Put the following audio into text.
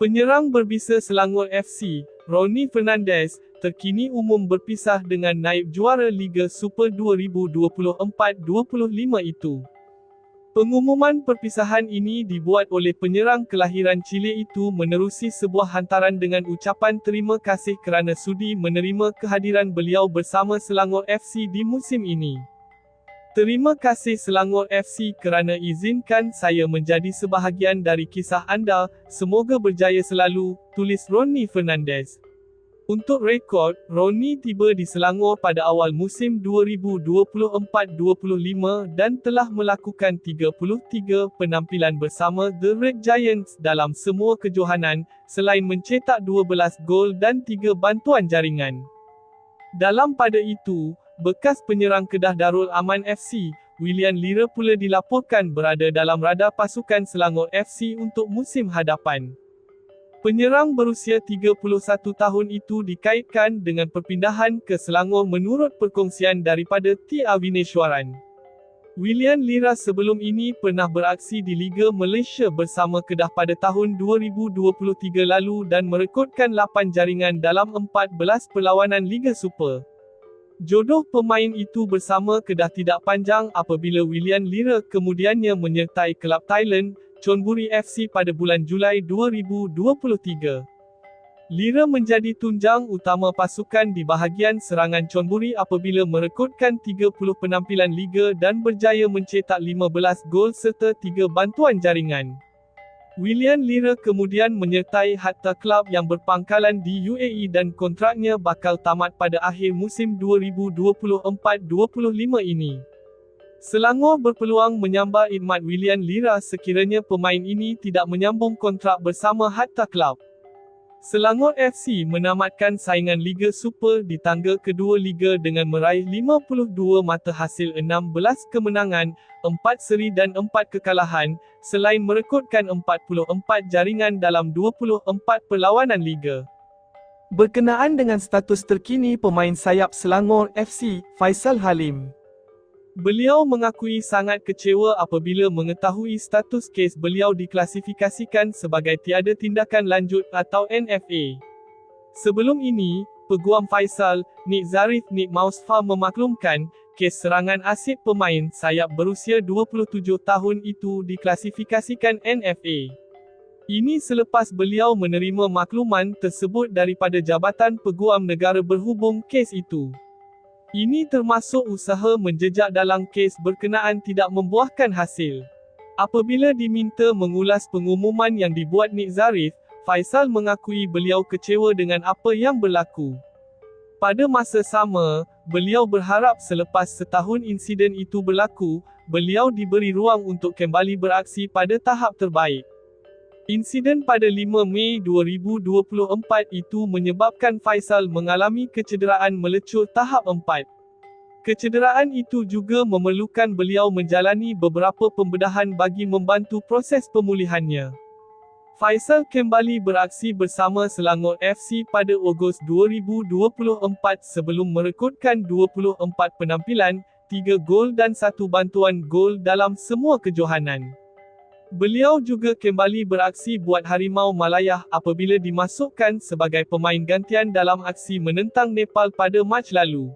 Penyerang berbisa Selangor FC, Ronnie Fernandez, terkini umum berpisah dengan naib juara Liga Super 2024-25 itu. Pengumuman perpisahan ini dibuat oleh penyerang kelahiran Chile itu menerusi sebuah hantaran dengan ucapan terima kasih kerana sudi menerima kehadiran beliau bersama Selangor FC di musim ini. Terima kasih Selangor FC kerana izinkan saya menjadi sebahagian dari kisah anda, semoga berjaya selalu, tulis Ronnie Fernandez. Untuk rekod, Ronnie tiba di Selangor pada awal musim 2024-25 dan telah melakukan 33 penampilan bersama The Red Giants dalam semua kejohanan, selain mencetak 12 gol dan 3 bantuan jaringan. Dalam pada itu, bekas penyerang Kedah Darul Aman FC, William Lira pula dilaporkan berada dalam radar pasukan Selangor FC untuk musim hadapan. Penyerang berusia 31 tahun itu dikaitkan dengan perpindahan ke Selangor menurut perkongsian daripada T. Avineshwaran. William Lira sebelum ini pernah beraksi di Liga Malaysia bersama Kedah pada tahun 2023 lalu dan merekodkan 8 jaringan dalam 14 perlawanan Liga Super. Jodoh pemain itu bersama Kedah tidak panjang apabila William Lira kemudiannya menyertai kelab Thailand, Chonburi FC pada bulan Julai 2023. Lira menjadi tunjang utama pasukan di bahagian serangan Chonburi apabila merekodkan 30 penampilan liga dan berjaya mencetak 15 gol serta 3 bantuan jaringan. William Lira kemudian menyertai Hatta Club yang berpangkalan di UAE dan kontraknya bakal tamat pada akhir musim 2024-25 ini. Selangor berpeluang menyambar idmat William Lira sekiranya pemain ini tidak menyambung kontrak bersama Hatta Club. Selangor FC menamatkan saingan Liga Super di tangga kedua Liga dengan meraih 52 mata hasil 16 kemenangan, 4 seri dan 4 kekalahan, selain merekodkan 44 jaringan dalam 24 perlawanan Liga. Berkenaan dengan status terkini pemain sayap Selangor FC, Faisal Halim. Beliau mengakui sangat kecewa apabila mengetahui status kes beliau diklasifikasikan sebagai tiada tindakan lanjut atau NFA. Sebelum ini, Peguam Faisal, Nik Zarif Nik Mausfa memaklumkan, kes serangan asyik pemain sayap berusia 27 tahun itu diklasifikasikan NFA. Ini selepas beliau menerima makluman tersebut daripada Jabatan Peguam Negara berhubung kes itu. Ini termasuk usaha menjejak dalam kes berkenaan tidak membuahkan hasil. Apabila diminta mengulas pengumuman yang dibuat Nik Zarif, Faisal mengakui beliau kecewa dengan apa yang berlaku. Pada masa sama, beliau berharap selepas setahun insiden itu berlaku, beliau diberi ruang untuk kembali beraksi pada tahap terbaik. Insiden pada 5 Mei 2024 itu menyebabkan Faisal mengalami kecederaan melecur tahap 4. Kecederaan itu juga memerlukan beliau menjalani beberapa pembedahan bagi membantu proses pemulihannya. Faisal kembali beraksi bersama Selangor FC pada Ogos 2024 sebelum merekodkan 24 penampilan, 3 gol dan 1 bantuan gol dalam semua kejohanan. Beliau juga kembali beraksi buat Harimau Malayah apabila dimasukkan sebagai pemain gantian dalam aksi menentang Nepal pada Mac lalu.